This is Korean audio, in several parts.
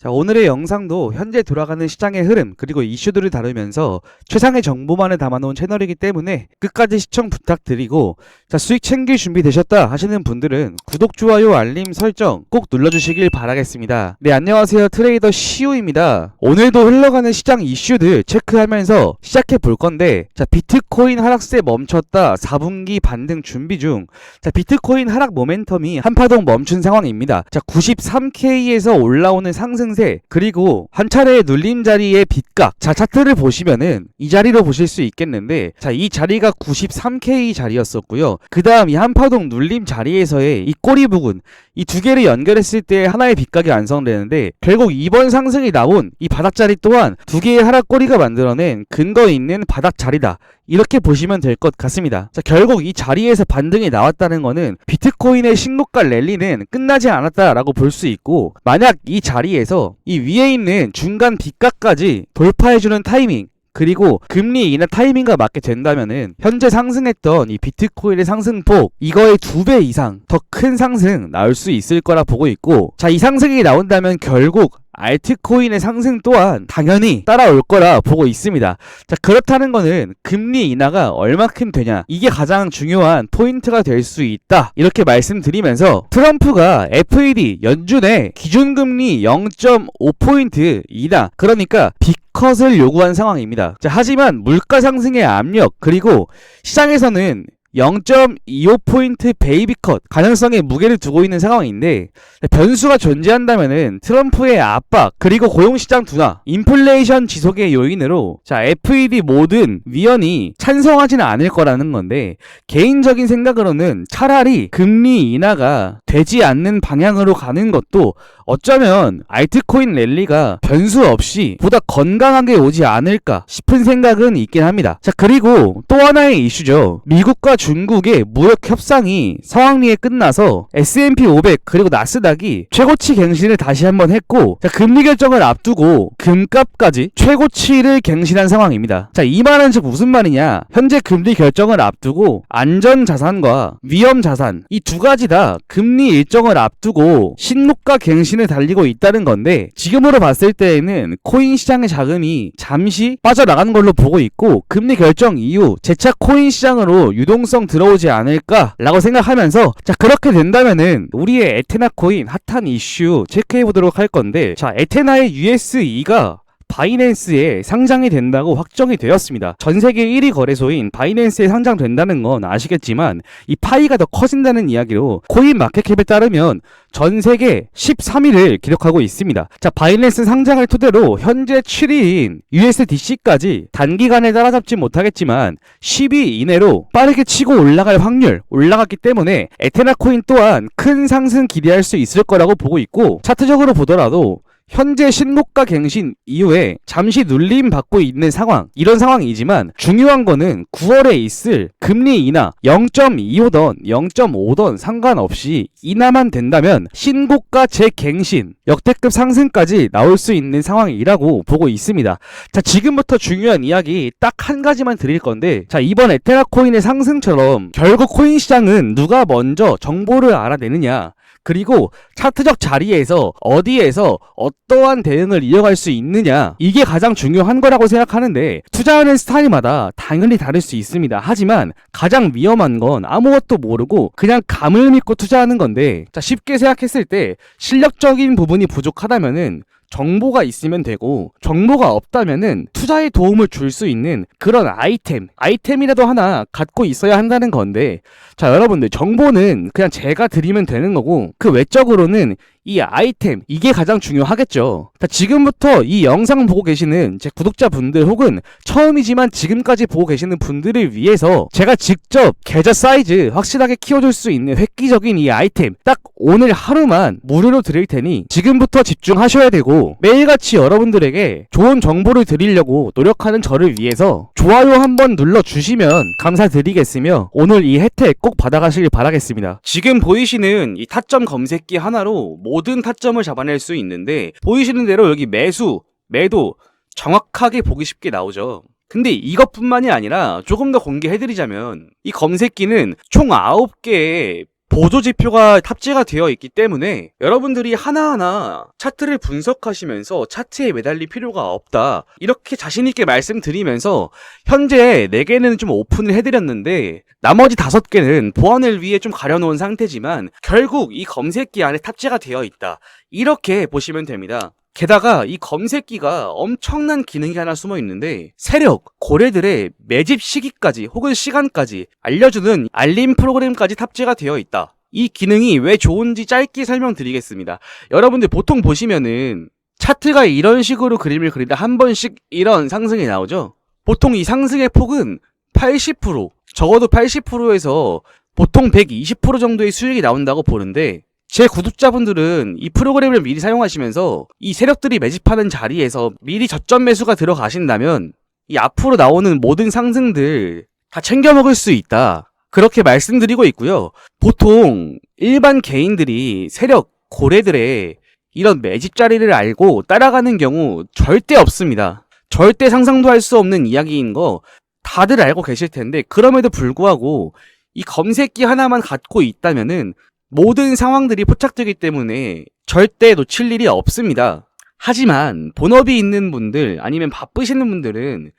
자, 오늘의 영상도 현재 돌아가는 시장의 흐름 그리고 이슈들을 다루면서 최상의 정보만을 담아놓은 채널이기 때문에 끝까지 시청 부탁드리고 자, 수익 챙길 준비 되셨다 하시는 분들은 구독, 좋아요, 알림 설정 꼭 눌러주시길 바라겠습니다. 네, 안녕하세요. 트레이더 시우입니다. 오늘도 흘러가는 시장 이슈들 체크하면서 시작해 볼 건데 자, 비트코인 하락세 멈췄다 4분기 반등 준비 중 자, 비트코인 하락 모멘텀이 한파동 멈춘 상황입니다. 자, 93K에서 올라오는 상승 세 그리고 한 차례의 눌림 자리의 빗각. 자, 차트를 보시면은 이 자리로 보실 수 있겠는데 자, 이 자리가 93K 자리였었고요. 그 다음 이 한파동 눌림 자리에서의 이 꼬리 부분 이 두 개를 연결했을 때 하나의 빗각이 완성되는데 결국 이번 상승이 나온 이 바닥 자리 또한 두 개의 하락 꼬리가 만들어낸 근거 있는 바닥 자리다. 이렇게 보시면 될 것 같습니다. 자, 결국 이 자리에서 반등이 나왔다는 거는 비트코인의 신고가 랠리는 끝나지 않았다라고 볼 수 있고 만약 이 자리에서 이 위에 있는 중간 빗각까지 돌파해주는 타이밍 그리고 금리 인하 타이밍과 맞게 된다면은 현재 상승했던 이 비트코인의 상승폭 이거의 두 배 이상 더 큰 상승 나올 수 있을 거라 보고 있고 자 이 상승이 나온다면 결국 알트코인의 상승 또한 당연히 따라올 거라 보고 있습니다. 자, 그렇다는 거는 금리 인하가 얼마큼 되냐. 이게 가장 중요한 포인트가 될 수 있다. 이렇게 말씀드리면서 트럼프가 FED 연준의 기준금리 0.5포인트 인하, 그러니까 빅 컷을 요구한 상황입니다. 자, 하지만 물가 상승의 압력, 그리고 시장에서는 0.25포인트 베이비컷 가능성에 무게를 두고 있는 상황인데 변수가 존재한다면은 트럼프의 압박 그리고 고용시장 둔화 인플레이션 지속의 요인으로 자 FED 모든 위원이 찬성하지는 않을 거라는 건데 개인적인 생각으로는 차라리 금리 인하가 되지 않는 방향으로 가는 것도 어쩌면 알트코인 랠리가 변수 없이 보다 건강하게 오지 않을까 싶은 생각은 있긴 합니다. 자 그리고 또 하나의 이슈죠. 미국과 중국의 무역 협상이 서왕리에 끝나서 S&P 500 그리고 나스닥이 최고치 갱신을 다시 한번 했고 자, 금리 결정을 앞두고 금값까지 최고치를 갱신한 상황입니다. 자, 이 말은 즉 무슨 말이냐? 현재 금리 결정을 앞두고 안전 자산과 위험 자산 이 두 가지 다 금리 일정을 앞두고 신고가 갱신을 달리고 있다는 건데 지금으로 봤을 때에는 코인 시장의 자금이 잠시 빠져나가는 걸로 보고 있고 금리 결정 이후 재차 코인 시장으로 유동성 들어오지 않을까라고 생각하면서 자 그렇게 된다면은 우리의 에테나 코인 핫한 이슈 체크해 보도록 할 건데 자 에테나의 USE가 바이낸스에 상장이 된다고 확정이 되었습니다. 전 세계 1위 거래소인 바이낸스에 상장된다는 건 아시겠지만 이 파이가 더 커진다는 이야기로 코인 마켓캡에 따르면 전 세계 13위를 기록하고 있습니다. 자, 바이낸스 상장을 토대로 현재 7위인 USDC까지 단기간에 따라잡지 못하겠지만 10위 이내로 빠르게 치고 올라갈 확률 올라갔기 때문에 에테나 코인 또한 큰 상승 기대할 수 있을 거라고 보고 있고 차트적으로 보더라도 현재 신고가 갱신 이후에 잠시 눌림 받고 있는 상황 이런 상황이지만 중요한 거는 9월에 있을 금리 인하 0.25던 0.5던 상관없이 인하만 된다면 신고가 재갱신 역대급 상승까지 나올 수 있는 상황이라고 보고 있습니다. 자 지금부터 중요한 이야기 딱 한 가지만 드릴 건데 자 이번 에테라 코인의 상승처럼 결국 코인 시장은 누가 먼저 정보를 알아내느냐 그리고 차트적 자리에서 어디에서 어떠한 대응을 이어갈 수 있느냐 이게 가장 중요한 거라고 생각하는데 투자하는 스타일마다 당연히 다를 수 있습니다. 하지만 가장 위험한 건 아무것도 모르고 그냥 감을 믿고 투자하는 건데 자 쉽게 생각했을 때 실력적인 부분이 부족하다면은 정보가 있으면 되고 정보가 없다면은 투자에 도움을 줄 수 있는 그런 아이템 아이템이라도 하나 갖고 있어야 한다는 건데 자 여러분들 정보는 그냥 제가 드리면 되는 거고 그 외적으로는 이 아이템 이게 가장 중요하겠죠. 자, 지금부터 이 영상 보고 계시는 제 구독자분들 혹은 처음이지만 지금까지 보고 계시는 분들을 위해서 제가 직접 계좌 사이즈 확실하게 키워줄 수 있는 획기적인 이 아이템 딱 오늘 하루만 무료로 드릴 테니 지금부터 집중하셔야 되고 매일같이 여러분들에게 좋은 정보를 드리려고 노력하는 저를 위해서 좋아요 한번 눌러주시면 감사드리겠으며 오늘 이 혜택 꼭 받아가시길 바라겠습니다. 지금 보이시는 이 타점 검색기 하나로 모든 타점을 잡아낼 수 있는데 보이시는 대로 여기 매수, 매도 정확하게 보기 쉽게 나오죠. 근데 이것뿐만이 아니라 조금 더 공개해드리자면 이 검색기는 총 9개의 보조 지표가 탑재가 되어 있기 때문에 여러분들이 하나하나 차트를 분석하시면서 차트에 매달릴 필요가 없다. 이렇게 자신있게 말씀드리면서 현재 4개는 좀 오픈을 해드렸는데 나머지 5개는 보안을 위해 좀 가려놓은 상태지만 결국 이 검색기 안에 탑재가 되어 있다. 이렇게 보시면 됩니다. 게다가 이 검색기가 엄청난 기능이 하나 숨어 있는데 세력, 고래들의 매집 시기까지 혹은 시간까지 알려주는 알림 프로그램까지 탑재가 되어 있다. 이 기능이 왜 좋은지 짧게 설명드리겠습니다. 여러분들 보통 보시면은 차트가 이런 식으로 그림을 그리다 한 번씩 이런 상승이 나오죠? 보통 이 상승의 폭은 80%, 적어도 80%에서 보통 120% 정도의 수익이 나온다고 보는데 제 구독자분들은 이 프로그램을 미리 사용하시면서 이 세력들이 매집하는 자리에서 미리 저점 매수가 들어가신다면 이 앞으로 나오는 모든 상승들 다 챙겨 먹을 수 있다. 그렇게 말씀드리고 있고요. 보통 일반 개인들이 세력 고래들의 이런 매집 자리를 알고 따라가는 경우 절대 없습니다. 절대 상상도 할 수 없는 이야기인 거 다들 알고 계실 텐데 그럼에도 불구하고 이 검색기 하나만 갖고 있다면은 모든 상황들이 포착되기 때문에 절대 놓칠 일이 없습니다. 하지만 본업이 있는 분들 아니면 바쁘시는 분들은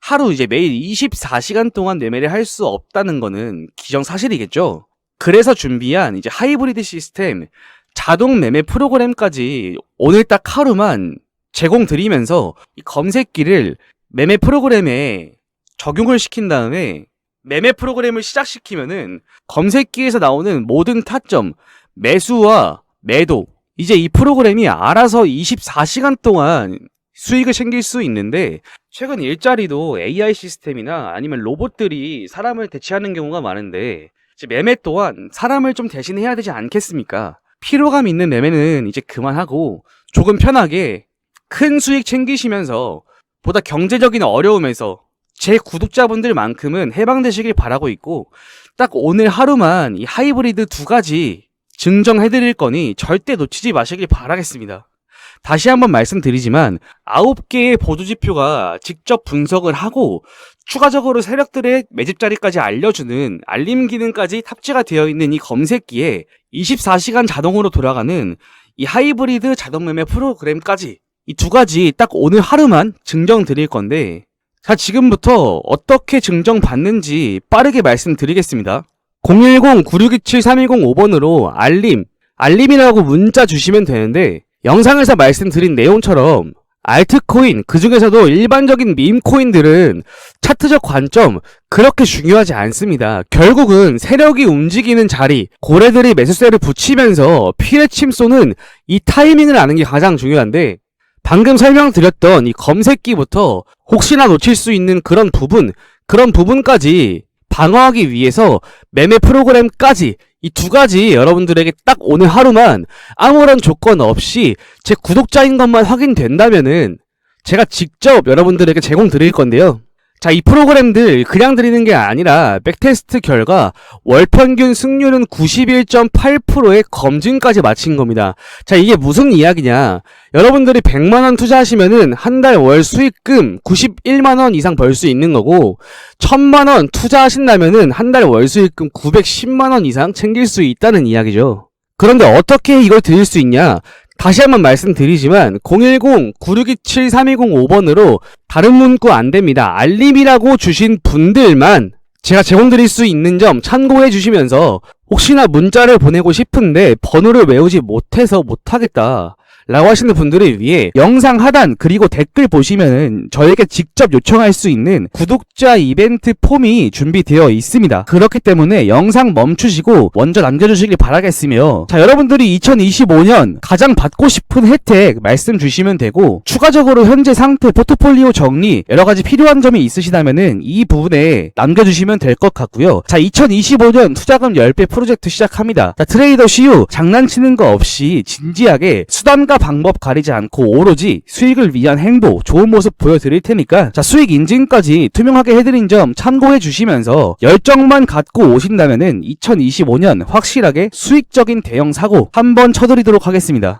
하루 이제 매일 24시간 동안 매매를 할 수 없다는 거는 기정사실이겠죠. 그래서 준비한 이제 하이브리드 시스템 자동 매매 프로그램까지 오늘 딱 하루만 제공드리면서 이 검색기를 매매 프로그램에 적용을 시킨 다음에 매매 프로그램을 시작시키면은 검색기에서 나오는 모든 타점, 매수와 매도, 이제 이 프로그램이 알아서 24시간 동안 수익을 챙길 수 있는데 최근 일자리도 AI 시스템이나 아니면 로봇들이 사람을 대체하는 경우가 많은데 매매 또한 사람을 좀 대신해야 되지 않겠습니까? 피로감 있는 매매는 이제 그만하고 조금 편하게 큰 수익 챙기시면서 보다 경제적인 어려움에서 제 구독자분들만큼은 해방되시길 바라고 있고 딱 오늘 하루만 이 하이브리드 두 가지 증정해드릴 거니 절대 놓치지 마시길 바라겠습니다. 다시 한번 말씀드리지만 9개의 보조지표가 직접 분석을 하고 추가적으로 세력들의 매집 자리까지 알려주는 알림 기능까지 탑재가 되어 있는 이 검색기에 24시간 자동으로 돌아가는 이 하이브리드 자동 매매 프로그램까지 이 두 가지 딱 오늘 하루만 증정 드릴 건데 자 지금부터 어떻게 증정 받는지 빠르게 말씀드리겠습니다. 010-9627-3105번으로 알림, 알림이라고 문자 주시면 되는데 영상에서 말씀드린 내용처럼 알트코인, 그 중에서도 일반적인 밈코인들은 차트적 관점 그렇게 중요하지 않습니다. 결국은 세력이 움직이는 자리, 고래들이 매수세를 붙이면서 피레침 쏘는 이 타이밍을 아는 게 가장 중요한데 방금 설명드렸던 이 검색기부터 혹시나 놓칠 수 있는 그런 부분, 그런 부분까지 방어하기 위해서 매매 프로그램까지 이 두 가지 여러분들에게 딱 오늘 하루만 아무런 조건 없이 제 구독자인 것만 확인된다면은 제가 직접 여러분들에게 제공 드릴 건데요. 자, 이 프로그램들 그냥 드리는 게 아니라 백테스트 결과 월 평균 승률은 91.8%의 검증까지 마친 겁니다. 자, 이게 무슨 이야기냐? 여러분들이 100만 원 투자하시면은 한 달 월 수익금 91만 원 이상 벌 수 있는 거고 1000만 원 투자하신다면은 한 달 월 수익금 910만 원 이상 챙길 수 있다는 이야기죠. 그런데 어떻게 이걸 드릴 수 있냐? 다시 한번 말씀드리지만 010-9627-3205번으로 다른 문구 안 됩니다. 알림이라고 주신 분들만 제가 제공드릴 수 있는 점 참고해 주시면서 혹시나 문자를 보내고 싶은데 번호를 외우지 못해서 못하겠다. 라고 하시는 분들을 위해 영상 하단 그리고 댓글 보시면은 저에게 직접 요청할 수 있는 구독자 이벤트 폼이 준비되어 있습니다. 그렇기 때문에 영상 멈추시고 먼저 남겨주시길 바라겠으며 자 여러분들이 2025년 가장 받고 싶은 혜택 말씀 주시면 되고 추가적으로 현재 상태 포트폴리오 정리 여러 가지 필요한 점이 있으시다면은 이 부분에 남겨주시면 될 것 같고요. 자 2025년 투자금 10배 프로젝트 시작합니다. 자 트레이더 시유 장난치는 거 없이 진지하게 수단과 방법 가리지 않고 오로지 수익을 위한 행보, 좋은 모습 보여드릴 테니까 자 수익 인증까지 투명하게 해드린 점 참고해 주시면서 열정만 갖고 오신다면은 2025년 확실하게 수익적인 대형 사고 한번 쳐드리도록 하겠습니다.